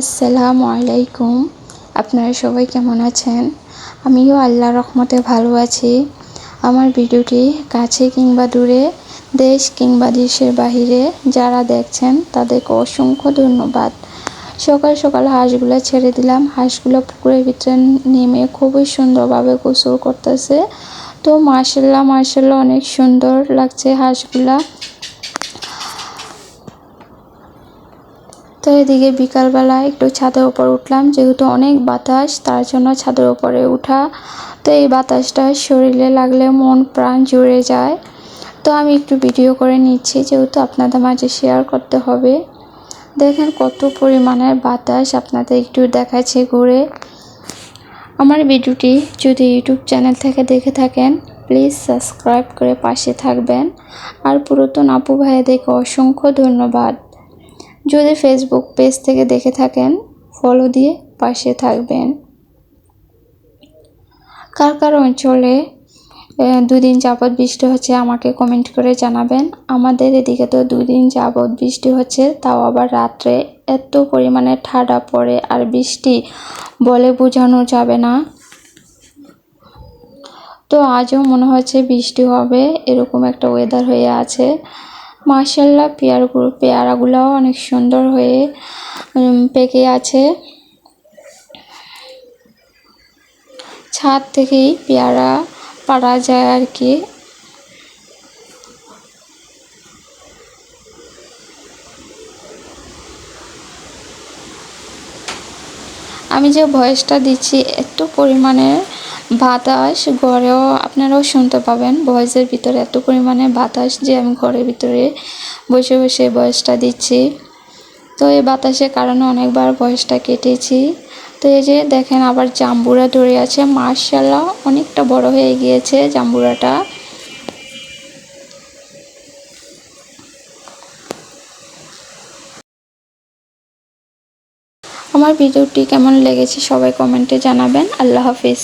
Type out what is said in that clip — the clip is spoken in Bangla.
আসসালামু আলাইকুম। আপনারা সবাই কেমন আছেন? আমিও আল্লাহ রহমতে ভালো আছি। আমার ভিডিওটি কাছে কিংবা দূরে, দেশ কিংবা দেশের বাহিরে যারা দেখছেন, তাদেরকে অসংখ্য ধন্যবাদ। সকাল সকাল হাঁসগুলো ছেড়ে দিলাম। হাঁসগুলো পুকুরের ভিতরে নেমে খুবই সুন্দরভাবে গোসল করতেছে। তো মার্শাল্লাহ মার্শাল্লাহ অনেক সুন্দর লাগছে হাঁসগুলা। তো এদিকে বিকালবেলা একটু ছাদের উপর উঠলাম। যেহেতু অনেক বাতাস, তার জন্য ছাদের উপরে উঠা। তো এই বাতাসটা শরীরে লাগলে মন, প্রাণ জুড়ে যায়। তো আমি একটু ভিডিও করে নিচ্ছি, যেহেতু আপনাদের মাঝে শেয়ার করতে হবে। দেখেন কত পরিমাণের বাতাস আপনাদের একটু দেখাচ্ছে ঘুরে। আমার ভিডিওটি যদি ইউটিউব চ্যানেল থেকে দেখে থাকেন প্লিজ সাবস্ক্রাইব করে পাশে থাকবেন। আর পুরাতন আপু ভাইয়াদেরকে অসংখ্য ধন্যবাদ। যদি ফেসবুক পেজ থেকে দেখে থাকেন ফলো দিয়ে পাশে থাকবেন। কার কার অঞ্চলে দুদিন যাবৎ বৃষ্টি হচ্ছে আমাকে কমেন্ট করে জানাবেন। আমাদের এদিকে তো দুদিন যাবৎ বৃষ্টি হচ্ছে, তাও আবার রাত্রে এত পরিমাণে ঠাডা পড়ে আর বৃষ্টি বলে বোঝানো যাবে না। তো আজও মনে হচ্ছে বৃষ্টি হবে, এরকম একটা ওয়েদার হয়ে আছে। মার্শাল্লাহ পেয়ারগুলো পেয়ারাগুলোও অনেক সুন্দর হয়ে পেকে আছে। ছাদ থেকেই পেয়ারা পাড়া যায় আর কি। আমি যে ভয়েসটা দিচ্ছি, এত পরিমাণে বাতাস, ঘরেও আপনারাও শুনতে পাবেন। ভয়েসের ভিতরে এত পরিমাণে বাতাস যে আমি ঘরের ভিতরে বসে বসে ভয়েসটা দিচ্ছি। তো এই বাতাসের কারণে অনেকবার ভয়েসটা কেটেছি। তো এই যে দেখেন আবার জাম্বুরা ধরে আছে। মার্শাল্লাহ অনেকটা বড় হয়ে গিয়েছে জাম্বুরাটা। আমার ভিডিওটি কেমন লেগেছে সবাই কমেন্টে জানাবেন। আল্লাহ হাফিজ।